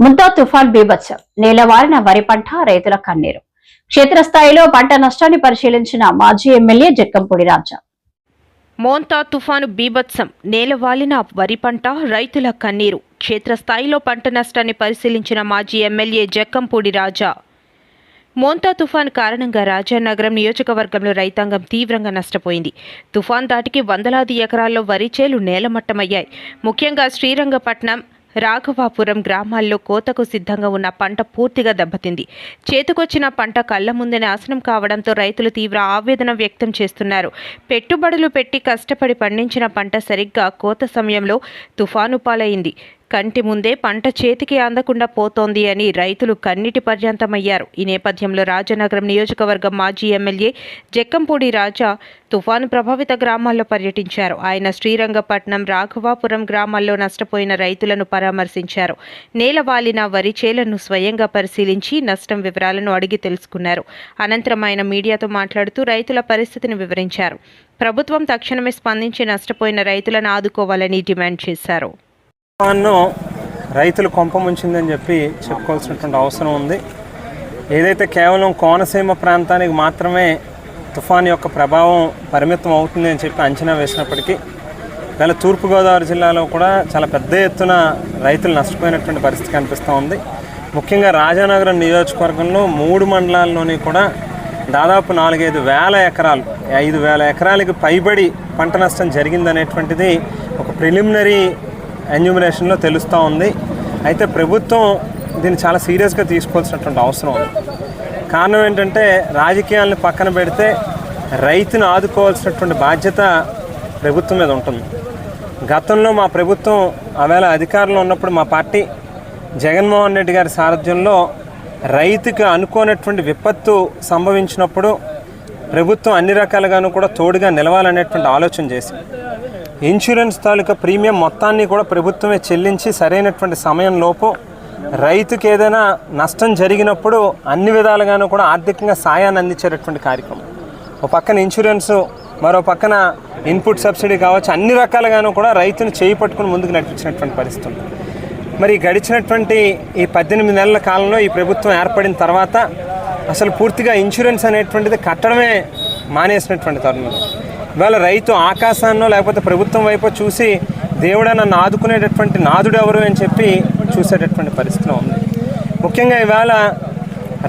ముద్దా తుఫాన్ బీభత్సం. నేలవారిన వరి పంట రైతుల కన్నీరు. క్షేత్రస్థాయిలో పంట నష్టాన్ని పరిశీలించిన మాజీ ఎమ్మెల్యే జక్కంపూడి రాజా. మోంతా తుఫాను బీభత్సం. నేలవాలిన వరి పంట రైతుల కన్నీరు. క్షేత్రస్థాయిలో పంట నష్టాన్ని పరిశీలించిన మాజీ ఎమ్మెల్యే జక్కంపూడి రాజా. మోంతా తుఫాన్ కారణంగా రాజానగరం నియోజకవర్గంలో రైతాంగం తీవ్రంగా నష్టపోయింది. తుఫాన్ దాటికి వందలాది ఎకరాల్లో వరి చేలు నేలమట్టమయ్యాయి. ముఖ్యంగా శ్రీరంగపట్నం రాఘవాపురం గ్రామాల్లో కోతకు సిద్ధంగా ఉన్న పంట పూర్తిగా దెబ్బతింది. చేతికొచ్చిన పంట కళ్ళ ముందే నాశనం కావడంతో రైతులు తీవ్ర ఆవేదన వ్యక్తం చేస్తున్నారు. పెట్టుబడులు పెట్టి కష్టపడి పండించిన పంట సరిగ్గా కోత సమయంలో తుఫాను పాలైంది. కంటి ముందే పంట చేతికి అందకుండా పోతోంది అని రైతులు కన్నీటి పర్యంతమయ్యారు. ఈ నేపథ్యంలో రాజనగరం నియోజకవర్గం మాజీ ఎమ్మెల్యే జక్కంపూడి రాజా తుఫాను ప్రభావిత గ్రామాల్లో పర్యటించారు. ఆయన శ్రీరంగపట్నం రాఘవాపురం గ్రామాల్లో నష్టపోయిన రైతులను పరామర్శించారు. నేలవాలిన వరి చేలను స్వయంగా పరిశీలించి నష్టం వివరాలను అడిగి తెలుసుకున్నారు. అనంతరం ఆయన మీడియాతో మాట్లాడుతూ రైతుల పరిస్థితిని వివరించారు. ప్రభుత్వం తక్షణమే స్పందించి నష్టపోయిన రైతులను ఆదుకోవాలని డిమాండ్ చేశారు. తుఫాను రైతులు కొంప ముంచిందని చెప్పి చెప్పుకోవాల్సినటువంటి అవసరం ఉంది. ఏదైతే కేవలం కోనసీమ ప్రాంతానికి మాత్రమే తుఫాన్ యొక్క ప్రభావం పరిమితం అవుతుంది అని చెప్పి అంచనా వేసినప్పటికీ వేళ తూర్పుగోదావరి జిల్లాలో కూడా చాలా పెద్ద ఎత్తున రైతులు నష్టపోయినటువంటి పరిస్థితి కనిపిస్తూ ఉంది. ముఖ్యంగా రాజానగరం నియోజకవర్గంలో మూడు మండలాల్లోని కూడా దాదాపు నాలుగైదు వేల ఎకరాలు ఐదు వేల ఎకరాలకి పైబడి పంట నష్టం జరిగిందనేటువంటిది ఒక ప్రిలిమినరీ ఎన్యూమినేషన్లో తెలుస్తూ ఉంది. అయితే ప్రభుత్వం దీన్ని చాలా సీరియస్గా తీసుకోవాల్సినటువంటి అవసరం ఉంది. కారణం ఏంటంటే రాజకీయాలను పక్కన పెడితే రైతును ఆదుకోవాల్సినటువంటి బాధ్యత ప్రభుత్వం మీద ఉంటుంది. గతంలో మా ప్రభుత్వం ఆవేళ అధికారంలో ఉన్నప్పుడు మా పార్టీ జగన్మోహన్ రెడ్డి గారి సారథ్యంలో రైతుకు అనుకోనటువంటి విపత్తు సంభవించినప్పుడు ప్రభుత్వం అన్ని రకాలుగాను కూడా తోడుగా నిలవాలనేటువంటి ఆలోచన చేసింది. ఇన్సూరెన్స్ తాలూకా ప్రీమియం మొత్తాన్ని కూడా ప్రభుత్వమే చెల్లించి సరైనటువంటి సమయంలోపు రైతుకి ఏదైనా నష్టం జరిగినప్పుడు అన్ని విధాలుగాను కూడా ఆర్థికంగా సాయాన్ని అందించేటటువంటి కార్యక్రమం. ఒక పక్కన ఇన్సూరెన్స్ మరో పక్కన ఇన్పుట్ సబ్సిడీ కావచ్చు అన్ని రకాలుగాను కూడా రైతును చేయి పట్టుకుని ముందుకు నడిపించినటువంటి పరిస్థితి మరి గడిచినటువంటి ఈ పద్దెనిమిది నెలల కాలంలో ఈ ప్రభుత్వం ఏర్పడిన తర్వాత అసలు పూర్తిగా ఇన్సూరెన్స్ అనేటువంటిది కట్టడమే మానేసినటువంటి తరుణంలో ఇవాళ రైతు ఆకాశాన్నో లేకపోతే ప్రభుత్వం వైపు చూసి దేవుడా నన్ను ఆదుకునేటటువంటి నాదుడు ఎవరు అని చెప్పి చూసేటటువంటి పరిస్థితిలో ఉంది. ముఖ్యంగా ఇవాళ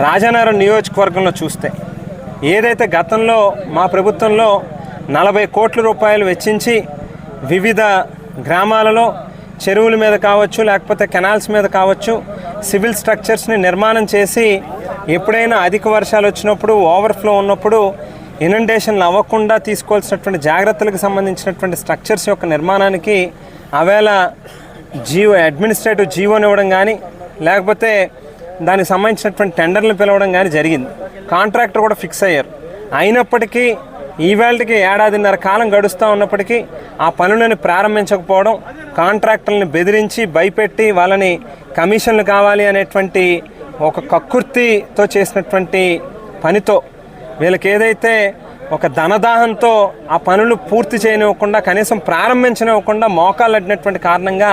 రాజానగరం నియోజకవర్గంలో చూస్తే ఏదైతే గతంలో మా ప్రభుత్వంలో నలభై కోట్ల రూపాయలు వెచ్చించి వివిధ గ్రామాలలో చెరువుల మీద కావచ్చు లేకపోతే కెనాల్స్ మీద కావచ్చు సివిల్ స్ట్రక్చర్స్ని నిర్మాణం చేసి ఎప్పుడైనా అధిక వర్షాలు వచ్చినప్పుడు ఓవర్ఫ్లో ఉన్నప్పుడు ఇనండేషన్లు అవ్వకుండా తీసుకోవాల్సినటువంటి జాగ్రత్తలకు సంబంధించినటువంటి స్ట్రక్చర్స్ యొక్క నిర్మాణానికి ఆవేళ జీవో అడ్మినిస్ట్రేటివ్ జీవోని ఇవ్వడం కానీ లేకపోతే దానికి సంబంధించినటువంటి టెండర్లు పిలవడం కానీ జరిగింది. కాంట్రాక్టర్ కూడా ఫిక్స్ అయ్యారు. అయినప్పటికీ ఈవేళకి ఏడాదిన్నర కాలం గడుస్తూ ఉన్నప్పటికీ ఆ పనులను ప్రారంభించకపోవడం కాంట్రాక్టర్లను బెదిరించి భయపెట్టి వాళ్ళని కమిషన్లు కావాలి అనేటువంటి ఒక కక్కుర్తితో చేసినటువంటి పనితో వీళ్ళకి ఏదైతే ఒక ధనదాహంతో ఆ పనులు పూర్తి చేయనివ్వకుండా కనీసం ప్రారంభించనివ్వకుండా మోకాలు అడ్డినటువంటి కారణంగా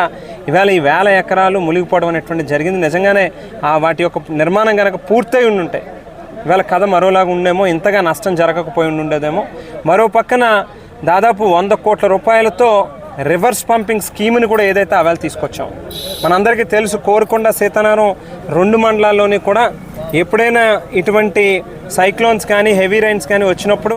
ఇవాళ ఈ వేల ఎకరాలు మునిగిపోవడం అనేటువంటి జరిగింది. నిజంగానే ఆ వాటి యొక్క నిర్మాణం కనుక పూర్తయి ఉండుంటాయి ఇవాళ కథ మరోలాగా ఉండేమో ఇంతగా నష్టం జరగకపోయి ఉండేదేమో మరో పక్కన దాదాపు వంద కోట్ల రూపాయలతో రివర్స్ పంపింగ్ స్కీమ్ని కూడా ఏదైతే అవేళ తీసుకొచ్చాం. మనందరికీ తెలుసు కోరుకొండ సీతనారం రెండు మండలాల్లోని కూడా ఎప్పుడైనా ఇటువంటి సైక్లోన్స్ కానీ హెవీ రైన్స్ కానీ వచ్చినప్పుడు